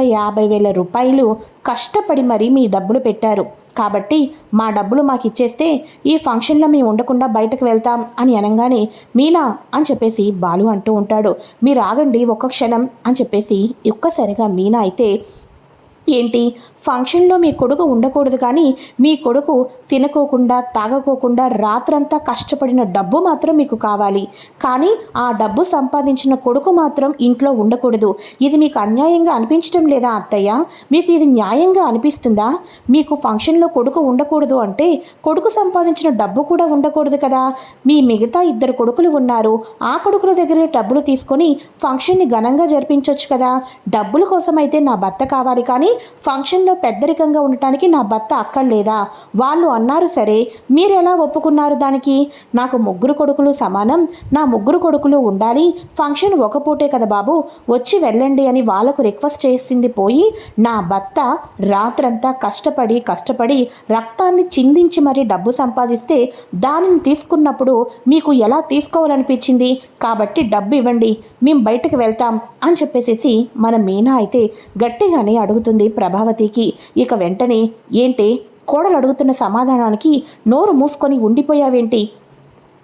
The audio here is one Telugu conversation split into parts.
యాభై వేల రూపాయలు కష్టపడి మరీ మీ డబ్బులు పెట్టారు. కాబట్టి మా డబ్బులు మాకు ఇచ్చేస్తే ఈ ఫంక్షన్లో మేము ఉండకుండా బయటకు వెళ్తాం అని అనగానే మీనా అని చెప్పేసి బాలు అంటూ ఉంటాడు. మీరు ఆగండి ఒక్క క్షణం అని చెప్పేసి ఒక్కసారిగా మీనా అయితే ఏంటి? ఫంక్షన్లో మీ కొడుకు ఉండకూడదు కానీ మీ కొడుకు తినకోకుండా తాగకోకుండా రాత్రంతా కష్టపడిన డబ్బు మాత్రం మీకు కావాలి. కానీ ఆ డబ్బు సంపాదించిన కొడుకు మాత్రం ఇంట్లో ఉండకూడదు. ఇది మీకు అన్యాయంగా అనిపించడం లేదా అత్తయ్య? మీకు ఇది న్యాయంగా అనిపిస్తుందా? మీకు ఫంక్షన్లో కొడుకు ఉండకూడదు అంటే కొడుకు సంపాదించిన డబ్బు కూడా ఉండకూడదు కదా? మీ మిగతా ఇద్దరు కొడుకులు ఉన్నారు. ఆ కొడుకుల దగ్గరే డబ్బులు తీసుకొని ఫంక్షన్ని ఘనంగా జరిపించవచ్చు కదా? డబ్బుల కోసం అయితే నా భర్త కావాలి కానీ ఫంక్షన్లో పెద్దరికంగా ఉండటానికి నా భర్త అక్కర్లేదా? వాళ్ళు అన్నారు సరే. మీరు ఎలా ఒప్పుకున్నారు దానికి? నాకు ముగ్గురు కొడుకులు సమానం. నా ముగ్గురు కొడుకులు ఉండాలి. ఫంక్షన్ ఒక పూటే కదా బాబు. వచ్చి వెళ్ళండి అని వాళ్ళకు రిక్వెస్ట్ చేసింది పోయి నా భర్త రాత్రంతా కష్టపడి కష్టపడి రక్తాన్ని చిందించి మరీ డబ్బు సంపాదిస్తే దానిని తీసుకున్నప్పుడు మీకు ఎలా తీసుకోవాలనిపించింది? కాబట్టి డబ్బు ఇవ్వండి. మేము బయటకు వెళ్తాం అని చెప్పేసేసి మన మీనా అయితే గట్టిగానే అడుగుతుంది. ప్రభావతికి. ఇక వెంటనే ఏంటి కోడలు అడుగుతున్న సమాధానానికి నోరు మూసుకొని ఉండిపోయావేంటి?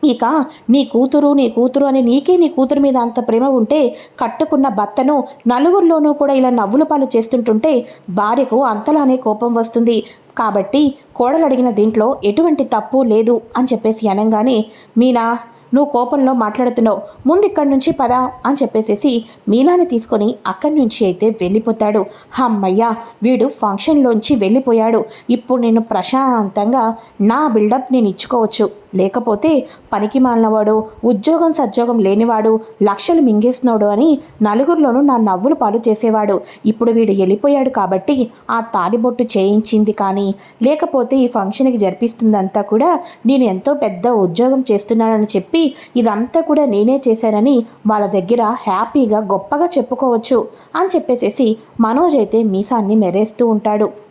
ఇక నీ కూతురు నీ కూతురు అని నీకే నీ కూతురు మీద అంత ప్రేమ ఉంటే కట్టుకున్న భర్తను నలుగురిలోనూ కూడా ఇలా నవ్వుల పాలు చేస్తుంటుంటే భార్యకు అంతలానే కోపం వస్తుంది. కాబట్టి కోడలు అడిగిన దీంట్లో ఎటువంటి తప్పు లేదు అని చెప్పేసి అనగానే మీనా నువ్వు కోపంలో మాట్లాడుతున్నావు. ముందు ఇక్కడి నుంచి పద అని చెప్పేసేసి మీనాని తీసుకొని అక్కడి నుంచి అయితే వెళ్ళిపోతాడు. అమ్మయ్యా వీడు ఫంక్షన్లోంచి వెళ్ళిపోయాడు. ఇప్పుడు నేను ప్రశాంతంగా నా బిల్డప్ నేను ఇచ్చుకోవచ్చు. లేకపోతే పనికి మాలినవాడు ఉద్యోగం సద్యోగం లేనివాడు లక్షలు మింగేసినోడు అని నలుగురిలోనూ నా నవ్వులు పాలు చేసేవాడు. ఇప్పుడు వీడు వెళ్ళిపోయాడు కాబట్టి ఆ తాడిబొట్టు చేయించింది కానీ లేకపోతే ఈ ఫంక్షన్కి జరిపిస్తుందంతా కూడా నేను ఎంతో పెద్ద ఉద్యోగం చేస్తున్నానని చెప్పి ఇదంతా కూడా నేనే చేశానని వాళ్ళ దగ్గర హ్యాపీగా గొప్పగా చెప్పుకోవచ్చు అని చెప్పేసేసి మనోజ్ అయితే మీసాన్ని మెరేస్తూ ఉంటాడు.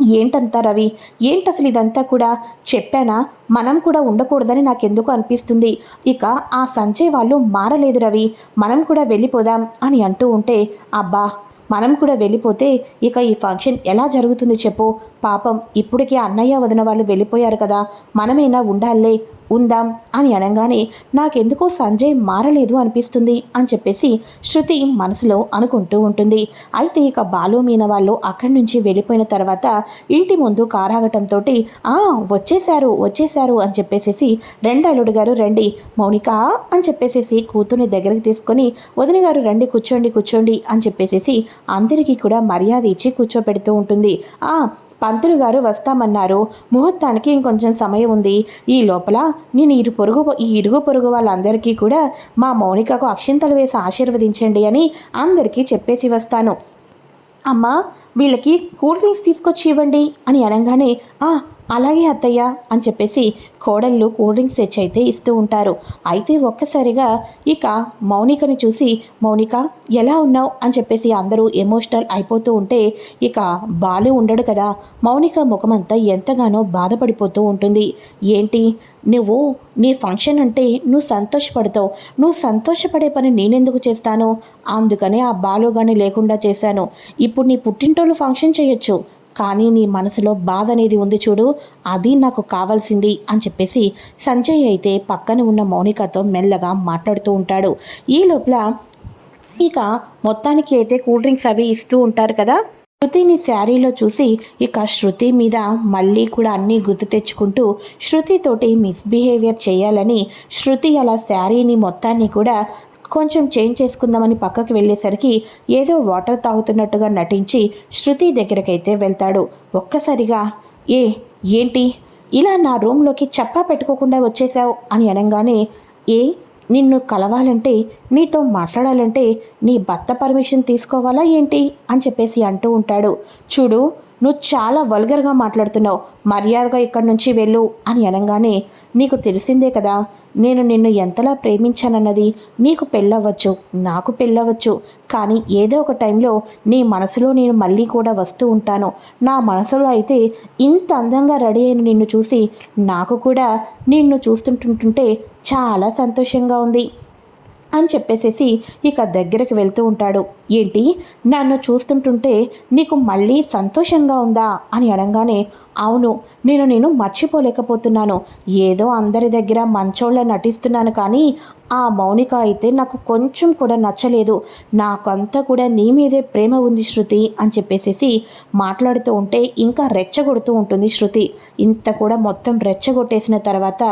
ఏంటంతా రవి? ఏంటి అసలు ఇదంతా కూడా? చెప్పానా? మనం కూడా ఉండకూడదని నాకెందుకు అనిపిస్తుంది. ఇక ఆ సంజయ్ వాళ్ళు మారలేదు రవి. మనం కూడా వెళ్ళిపోదాం అని అంటూ ఉంటే అబ్బా! మనం కూడా వెళ్ళిపోతే ఇక ఈ ఫంక్షన్ ఎలా జరుగుతుంది చెప్పు. పాపం ఇప్పటికే అన్నయ్య వదిన వాళ్ళు వెళ్ళిపోయారు కదా. మనమేనా ఉండాలే ఉందాం అని అనగానే నాకెందుకో సంజయ్ మారలేదు అనిపిస్తుంది అని చెప్పేసి శృతి మనసులో అనుకుంటూ ఉంటుంది. అయితే ఇక బాలు మీన వాళ్ళు అక్కడి నుంచి వెళ్ళిపోయిన తర్వాత ఇంటి ముందు కారాగటంతో ఆ వచ్చేశారు వచ్చేశారు అని చెప్పేసేసి రెండల్లుడు గారు రండి మౌనిక అని చెప్పేసేసి కూతుర్ని దగ్గరికి తీసుకొని వదిన గారు రండి కూర్చోండి కూర్చోండి అని చెప్పేసేసి అందరికీ కూడా మర్యాద ఇచ్చి కూర్చోపెడుతూ ఉంటుంది. ఆ పంతులు గారు వస్తామన్నారు. ముహూర్తానికి ఇంకొంచెం సమయం ఉంది. ఈ లోపల నేను ఇరు పొరుగు ఈ ఇరుగు పొరుగు వాళ్ళందరికీ కూడా మా మౌనికకు అక్షింతలు వేసి ఆశీర్వదించండి అని అందరికీ చెప్పేసి వస్తాను. అమ్మా వీళ్ళకి కూల్ డ్రింక్స్ తీసుకొచ్చి ఇవ్వండి అని అనగానే ఆ అలాగే అత్తయ్య అని చెప్పేసి కోడళ్ళు కూల్ డ్రింక్స్ తెచ్చైతే అయితే ఇస్తూ ఉంటారు. అయితే ఒక్కసారిగా ఇక మౌనికని చూసి మౌనిక ఎలా ఉన్నావు? అని చెప్పేసి అందరూ ఎమోషనల్ అయిపోతూ ఉంటే ఇక బాలు ఉండడు కదా. మౌనిక ముఖమంతా ఎంతగానో బాధపడిపోతూ ఉంటుంది. ఏంటి? నువ్వు నీ ఫంక్షన్ అంటే నువ్వు సంతోషపడతావు. నువ్వు సంతోషపడే పని నేనెందుకు చేస్తాను? అందుకనే ఆ బాలుగాని లేకుండా చేశాను. ఇప్పుడు నీ పుట్టింటోళ్ళు ఫంక్షన్ చేయొచ్చు. కానీ నీ మనసులో బాధ అనేది ఉంది చూడు అది నాకు కావాల్సింది అని చెప్పేసి సంజయ్ అయితే పక్కన ఉన్న మౌనికతో మెల్లగా మాట్లాడుతూ ఉంటాడు. ఈ లోపల ఇక మొత్తానికి అయితే కూల్ డ్రింక్స్ అవి ఇస్తూ ఉంటారు కదా శృతిని శారీలో చూసి ఇక శృతి మీద మళ్ళీ కూడా అన్నీ గుర్తు తెచ్చుకుంటూ శృతితోటి మిస్బిహేవియర్ చేయాలని శృతి అలా శారీని మొత్తాన్ని కూడా కొంచెం చేంజ్ చేసుకుందామని పక్కకి వెళ్ళేసరికి ఏదో వాటర్ తాగుతున్నట్టుగా నటించి శృతి దగ్గరకైతే వెళ్తాడు. ఒక్కసారిగా ఏ ఏంటి? ఇలా నా రూమ్లోకి చప్పా పెట్టుకోకుండా వచ్చేసావు? అని అనగానే ఏ నిన్ను కలవాలంటే నీతో మాట్లాడాలంటే నీ భర్త పర్మిషన్ తీసుకోవాలా ఏంటి? అని చెప్పేసి అంటూ ఉంటాడు. చూడు నువ్వు చాలా వల్గర్గా మాట్లాడుతున్నావు. మర్యాదగా ఇక్కడి నుంచి వెళ్ళు అని అనగానే నీకు తెలిసిందే కదా నేను నిన్ను ఎంతలా ప్రేమించానన్నది. నీకు పెళ్ళవచ్చు నాకు పెళ్ళవచ్చు కానీ ఏదో ఒక టైంలో నీ మనసులో నేను మళ్ళీ కూడా వస్తూ ఉంటాను. నా మనసులో అయితే ఇంత అందంగా రెడీ అయిన నిన్ను చూసి నాకు కూడా నిన్ను చూస్తుంటుంటుంటే చాలా సంతోషంగా ఉంది అని చెప్పేసేసి ఇక దగ్గరికి వెళ్తూ ఉంటాడు. ఏంటి? నన్ను చూస్తుంటుంటే నీకు మళ్ళీ సంతోషంగా ఉందా? అని అనగానే అవును నేను నేను మర్చిపోలేకపోతున్నాను. ఏదో అందరి దగ్గర మంచోళ్ళ నటిస్తున్నాను కానీ ఆ మౌనిక అయితే నాకు కొంచెం కూడా నచ్చలేదు. నాకంతా కూడా నీ మీదే ప్రేమ ఉంది శృతి అని చెప్పేసేసి మాట్లాడుతూ ఉంటే ఇంకా రెచ్చగొడుతూ ఉంటుంది శృతి. ఇంత కూడా మొత్తం రెచ్చగొట్టేసిన తర్వాత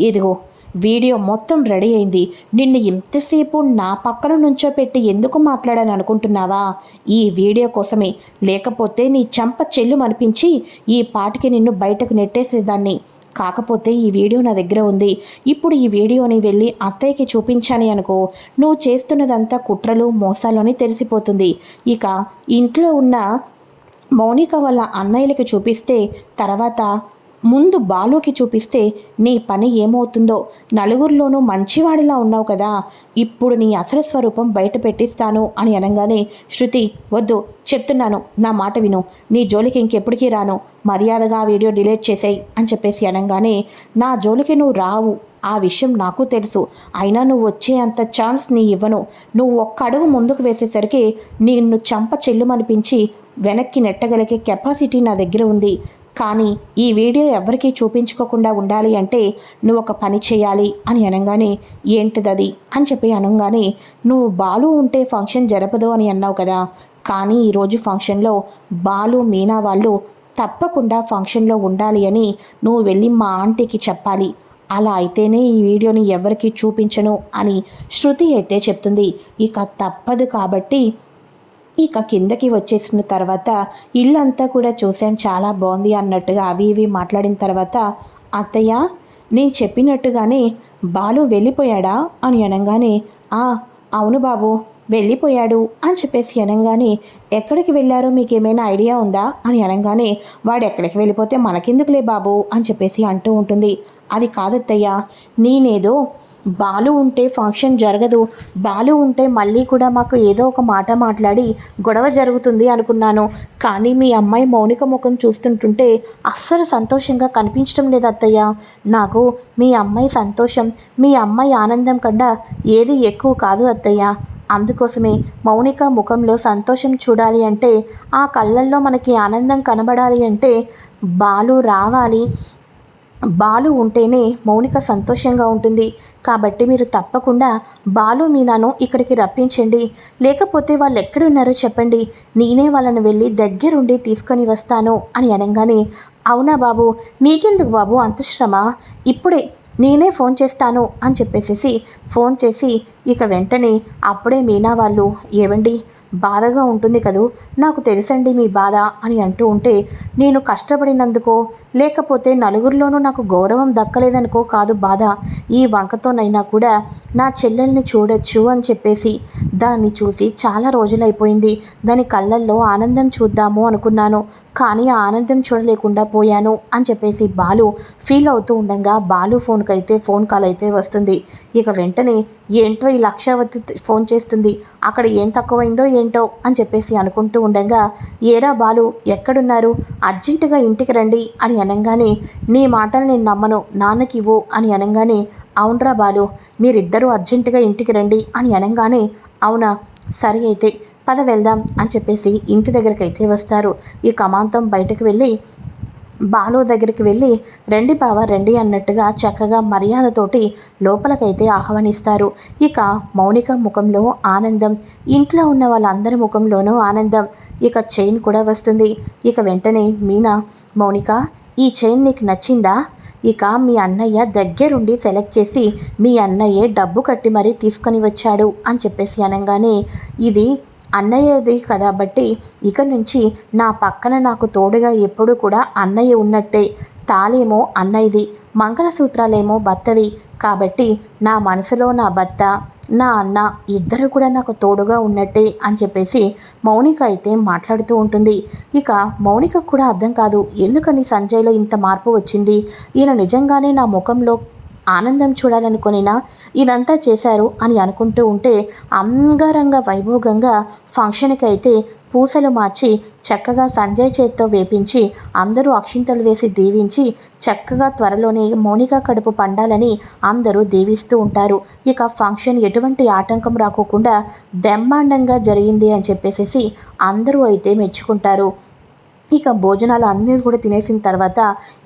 ఇదిగో వీడియో మొత్తం రెడీ అయింది. నిన్ను ఇంతసేపు నా పక్కన నుంచో పెట్టి ఎందుకు మాట్లాడాను అనుకుంటున్నావా? ఈ వీడియో కోసమే. లేకపోతే నీ చెంప చెల్లు అనిపించి ఈ పాటికి నిన్ను బయటకు నెట్టేసేదాన్ని. కాకపోతే ఈ వీడియో నా దగ్గర ఉంది. ఇప్పుడు ఈ వీడియోని వెళ్ళి అత్తయ్యకి చూపించాని అనుకో. నువ్వు చేస్తున్నదంతా కుట్రలు మోసాలు తెలిసిపోతుంది. ఇక ఇంట్లో ఉన్న మౌనిక వాళ్ళ అన్నయ్యలకి చూపిస్తే తర్వాత ముందు బాలుకి చూపిస్తే నీ పని ఏమవుతుందో? నలుగురిలోనూ మంచివాడిలా ఉన్నావు కదా. ఇప్పుడు నీ అసలు స్వరూపం బయట పెట్టిస్తాను అని అనగానే శృతి వద్దు చెప్తున్నాను. నా మాట విను. నీ జోలికి ఇంకెప్పటికీ రాను. మర్యాదగా వీడియో డిలీట్ చేసేయి అని చెప్పేసి అనగానే నా జోలికి నువ్వు రావు. ఆ విషయం నాకు తెలుసు. అయినా నువ్వు వచ్చే అంత ఛాన్స్ నీ ఇవ్వను. నువ్వు ఒక్క అడుగు ముందుకు వేసేసరికి నిన్ను చంప చెల్లుమనిపించి వెనక్కి నెట్టగలిగే కెపాసిటీ నా దగ్గర ఉంది. కానీ ఈ వీడియో ఎవరికీ చూపించుకోకుండా ఉండాలి అంటే నువ్వు ఒక పని చేయాలి అని అనగానే ఏంటిదది అని చెప్పి అనగానే నువ్వు బాలు ఉంటే ఫంక్షన్ జరపదు అని అన్నావు కదా. కానీ ఈరోజు ఫంక్షన్లో బాలు మీనా వాళ్ళు తప్పకుండా ఫంక్షన్లో ఉండాలి అని నువ్వు వెళ్ళి మా ఆంటీకి చెప్పాలి. అలా అయితేనే ఈ వీడియోని ఎవరికి చూపించను అని శృతి అయితే చెప్తుంది. ఇక తప్పదు కాబట్టి ఇక కిందకి వచ్చేసిన తర్వాత ఇల్లంతా కూడా చూసాం చాలా బాగుంది అన్నట్టుగా అవి ఇవి మాట్లాడిన తర్వాత అత్తయ్య నేను చెప్పినట్టుగానే బాలు వెళ్ళిపోయాడా? అని అనగానే ఆ అవును బాబు వెళ్ళిపోయాడు అని చెప్పేసి అనగానే ఎక్కడికి వెళ్ళారో? మీకు ఏమైనా ఐడియా ఉందా? అని అనగానే వాడు ఎక్కడికి వెళ్ళిపోతే మనకెందుకులే బాబు అని చెప్పేసి అంటూ ఉంటుంది. అది కాదత్తయ్య నేనేదో బాలు ఉంటే ఫంక్షన్ జరగదు. బాలు ఉంటే మళ్ళీ కూడా మాకు ఏదో ఒక మాట మాట్లాడి గొడవ జరుగుతుంది అనుకున్నాను. కానీ మీ అమ్మాయి మౌనిక ముఖం చూస్తుంటుంటే అస్సలు సంతోషంగా కనిపించడం లేదు అత్తయ్య. నాకు మీ అమ్మాయి సంతోషం మీ అమ్మాయి ఆనందం కన్నా ఏది ఎక్కువ కాదు అత్తయ్య. అందుకోసమే మౌనిక ముఖంలో సంతోషం చూడాలి అంటే ఆ కళ్ళల్లో మనకి ఆనందం కనబడాలి అంటే బాలు రావాలి. బాలు ఉంటేనే మౌనిక సంతోషంగా ఉంటుంది. కాబట్టి మీరు తప్పకుండా బాలు మీనాను ఇక్కడికి రప్పించండి. లేకపోతే వాళ్ళు ఎక్కడున్నారో చెప్పండి. నేనే వాళ్ళని వెళ్ళి దగ్గరుండి తీసుకొని వస్తాను అని అనగానే అవునా బాబు? నీకెందుకు బాబు అంత శ్రమ? ఇప్పుడే నేనే ఫోన్ చేస్తాను అని చెప్పేసేసి ఫోన్ చేసి ఇక వెంటనే అప్పుడే మీనా వాళ్ళు ఏవండి? బాధగా ఉంటుంది కదూ? నాకు తెలుసండి మీ బాధ అని అంటూ ఉంటే నేను కష్టపడినందుకో లేకపోతే నలుగురిలోనూ నాకు గౌరవం దక్కలేదనుకో కాదు బాధ. ఈ వంకతోనైనా కూడా నా చెల్లెల్ని చూడొచ్చు అని చెప్పేసి దాన్ని చూసి చాలా రోజులైపోయింది. దాని కళ్ళల్లో ఆనందం చూద్దాము అనుకున్నాను. కానీ ఆ ఆనందం చూడలేకుండా పోయాను అని చెప్పేసి బాలు ఫీల్ అవుతూ ఉండగా బాలు ఫోన్కి అయితే ఫోన్ కాల్ అయితే వస్తుంది. ఇక వెంటనే ఏంటో ఈ లక్షావతి ఫోన్ చేస్తుంది. అక్కడ ఏం తక్కువైందో ఏంటో అని చెప్పేసి అనుకుంటూ ఉండగా ఏరా బాలు ఎక్కడున్నారు? అర్జెంటుగా ఇంటికి రండి అని అనగానే నీ మాటలు నేను నమ్మను. నాన్నకి ఇవ్వు అని అనగానే అవునరా బాలు మీరిద్దరూ అర్జెంటుగా ఇంటికి రండి అని అనగానే అవునా? సరే అయితే పద వెళ్దాం అని చెప్పేసి ఇంటి దగ్గరికి అయితే వస్తారు. ఈ కమాంతం బయటకు వెళ్ళి బాలు దగ్గరికి వెళ్ళి రండి బావ రండి అన్నట్టుగా చక్కగా మర్యాదతోటి లోపలకైతే ఆహ్వానిస్తారు. ఇక మౌనిక ముఖంలో ఆనందం ఇంట్లో ఉన్న వాళ్ళందరి ముఖంలోనూ ఆనందం. ఇక చైన్ కూడా వస్తుంది. ఇక వెంటనే మీనా మౌనిక ఈ చైన్ నీకు నచ్చిందా? ఇక మీ అన్నయ్య దగ్గరుండి సెలెక్ట్ చేసి మీ అన్నయ్యే డబ్బు కట్టి మరీ తీసుకొని వచ్చాడు అని చెప్పేసి అనగానే ఇది అన్నయ్యది కాబట్టి ఇక నుంచి నా పక్కన నాకు తోడుగా ఎప్పుడు కూడా అన్నయ్య ఉన్నట్టే. తాళేమో అన్నయ్యది మంగళసూత్రాలేమో భర్తవి. కాబట్టి నా మనసులో నా భర్త నా అన్న ఇద్దరు కూడా నాకు తోడుగా ఉన్నట్టే అని చెప్పేసి మౌనిక అయితే మాట్లాడుతూ ఉంటుంది. ఇక మౌనిక కూడా అర్థం కాదు ఎందుకని సంజయ్లో ఇంత మార్పు వచ్చింది? ఈయన నిజంగానే నా ముఖంలో ఆనందం చూడాలనుకునినా? ఇదంతా చేశారు అని అనుకుంటూ ఉంటే అంగరంగ వైభోగంగా ఫంక్షన్కి అయితే పూసలు మార్చి చక్కగా సంజయ్ చేత్తో వేపించి అందరూ అక్షింతలు వేసి దీవించి చక్కగా త్వరలోనే మౌనిక కడుపు పండాలని అందరూ దీవిస్తూ ఉంటారు. ఇక ఫంక్షన్ ఎటువంటి ఆటంకం రాకోకుండా బ్రహ్మాండంగా జరిగింది అని చెప్పేసేసి అందరూ అయితే మెచ్చుకుంటారు. ఇక భోజనాలు అన్నీ కూడా తినేసిన తర్వాత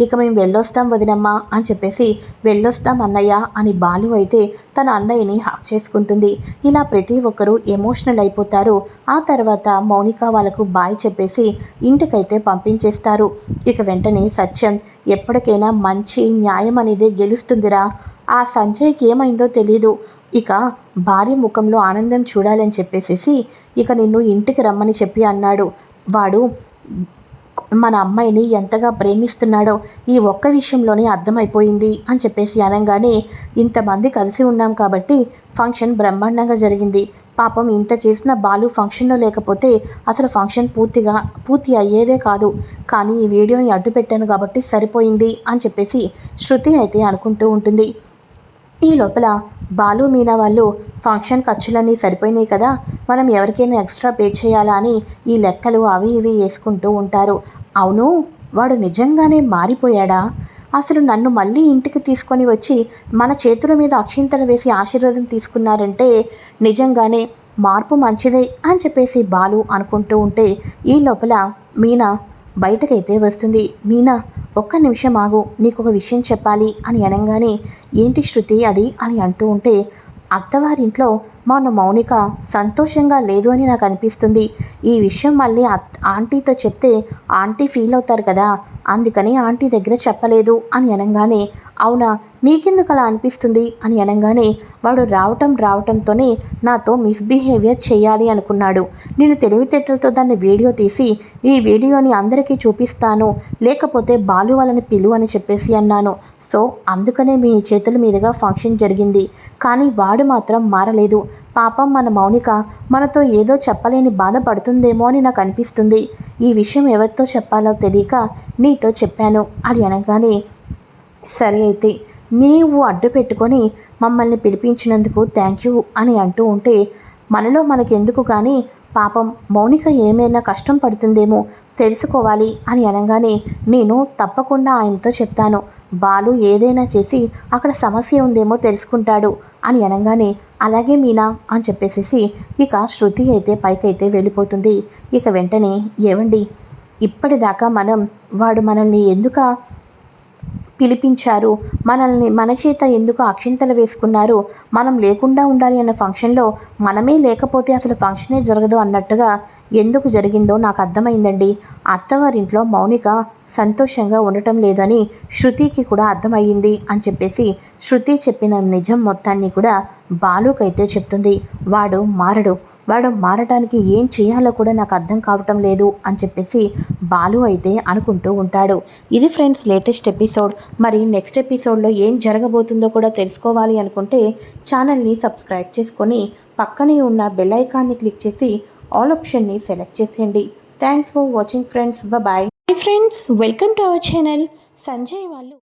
ఇక మేము వెళ్ళొస్తాం వదినమ్మా అని చెప్పేసి వెళ్ళొస్తాం అన్నయ్య అని బాలు అయితే తన అన్నయ్యని హాక్ చేసుకుంటుంది. ఇలా ప్రతి ఒక్కరూ ఎమోషనల్ అయిపోతారు. ఆ తర్వాత మౌనిక వాళ్ళకు బాయ్ చెప్పేసి ఇంటికైతే పంపించేస్తారు. ఇక వెంటనే సత్యం ఎప్పటికైనా మంచి న్యాయం అనేది గెలుస్తుందిరా. ఆ సంజయ్కి ఏమైందో తెలీదు. ఇక భార్య ముఖంలో ఆనందం చూడాలని చెప్పేసి ఇక నిన్ను ఇంటికి రమ్మని చెప్పి అన్నాడు. వాడు మన అమ్మాయిని ఎంతగా ప్రేమిస్తున్నాడో ఈ ఒక్క విషయంలోనే అర్థమైపోయింది అని చెప్పేసి అనగానే ఇంతమంది కలిసి ఉన్నాం కాబట్టి ఫంక్షన్ బ్రహ్మాండంగా జరిగింది. పాపం ఇంత చేసిన బాలు ఫంక్షన్లో లేకపోతే అసలు ఫంక్షన్ పూర్తిగా పూర్తి అయ్యేదే కాదు. కానీ ఈ వీడియోని అడ్డు పెట్టాను కాబట్టి సరిపోయింది అని చెప్పేసి శృతి అయితే అనుకుంటూ ఉంటుంది. ఈ లోపల బాలు మీనా వాళ్ళు ఫంక్షన్ ఖర్చులన్నీ సరిపోయినాయి కదా మనం ఎవరికైనా ఎక్స్ట్రా పే చేయాలా అని ఈ లెక్కలు అవి ఇవి వేసుకుంటూ ఉంటారు. అవును వాడు నిజంగానే మారిపోయాడా? అసలు నన్ను మళ్ళీ ఇంటికి తీసుకొని వచ్చి మన చేతుల మీద అక్షింతలు వేసి ఆశీర్వాదం తీసుకున్నారంటే నిజంగానే మార్పు మంచిదే అని చెప్పేసి బాలు అనుకుంటూ ఉంటే ఈ లోపల మీనా బయటకైతే వస్తుంది. మీనా ఒక్క నిమిషం ఆగు నీకు ఒక విషయం చెప్పాలి అని అనగానే ఏంటి శృతి అది అని అంటూ ఉంటే అత్తవారింట్లో మన మౌనిక సంతోషంగా లేదు అని నాకు అనిపిస్తుంది. ఈ విషయం మళ్ళీ ఆంటీతో చెప్తే ఆంటీ ఫీల్ అవుతారు కదా అందుకని ఆంటీ దగ్గర చెప్పలేదు అని అనగానే అవునా నీకెందుకు అలా అనిపిస్తుంది? అని అనగానే వాడు రావటం రావటంతోనే నాతో మిస్బిహేవియర్ చేయాలి అనుకున్నాడు. నేను తెలివితేటలతో దాన్ని వీడియో తీసి ఈ వీడియోని అందరికీ చూపిస్తాను లేకపోతే బాలు వాళ్ళని పిలు అని చెప్పేసి అన్నాను. సో అందుకనే మీ చేతుల మీదుగా ఫంక్షన్ జరిగింది. కానీ వాడు మాత్రం మారలేదు. పాపం మన మౌనిక మనతో ఏదో చెప్పలేని బాధపడుతుందేమో అని నాకు అనిపిస్తుంది. ఈ విషయం ఎవరితో చెప్పాలో తెలియక నీతో చెప్పాను అని అనగానే సరే అయితే నీవు అడ్డు పెట్టుకొని మమ్మల్ని పిలిపించినందుకు థ్యాంక్ యూ అని అంటూ ఉంటే మనలో మనకెందుకు కానీ పాపం మౌనిక ఏమైనా కష్టం పడుతుందేమో తెలుసుకోవాలి అని అనగానే నేను తప్పకుండా ఆయనతో చెప్తాను. బాలు ఏదైనా చేసి అక్కడ సమస్య ఉందేమో తెలుసుకుంటాడు అని అనగానే అలాగే మీనా అని చెప్పేసేసి ఇక శృతి అయితే పైకైతే వెళ్ళిపోతుంది. ఇక వెంటనే ఏవండి ఇప్పటిదాకా మనం వాడు మనల్ని ఎందుక పిలిపించారు. మనల్ని మన చేత ఎందుకు అక్షింతలు వేసుకున్నారు? మనం లేకుండా ఉండాలి అన్న ఫంక్షన్లో మనమే లేకపోతే అసలు ఫంక్షనే జరగదు అన్నట్టుగా ఎందుకు జరిగిందో నాకు అర్థమైందండి. అత్తవారింట్లో మౌనిక సంతోషంగా ఉండటం లేదని శృతికి కూడా అర్థమయ్యింది అని చెప్పేసి శృతి చెప్పిన నిజం మొత్తాన్ని కూడా బాలుకైతే చెప్తుంది. వాడు మారడు. వాడు మారటానికి ఏం చేయాలో కూడా నాకు అర్థం కావటం లేదు అని చెప్పేసి బాలు అయితే అనుకుంటూ ఉంటాడు. ఇది ఫ్రెండ్స్ లేటెస్ట్ ఎపిసోడ్. మరి నెక్స్ట్ ఎపిసోడ్లో ఏం జరగబోతుందో కూడా తెలుసుకోవాలి అనుకుంటే ఛానల్ని సబ్స్క్రైబ్ చేసుకొని పక్కనే ఉన్న బెల్ ఐకాన్ని క్లిక్ చేసి ఆల్ ఆప్షన్ని సెలెక్ట్ చేసేయండి. Thanks for watching friends. Bye friends welcome to our channel. Sanjay వాళ్ళు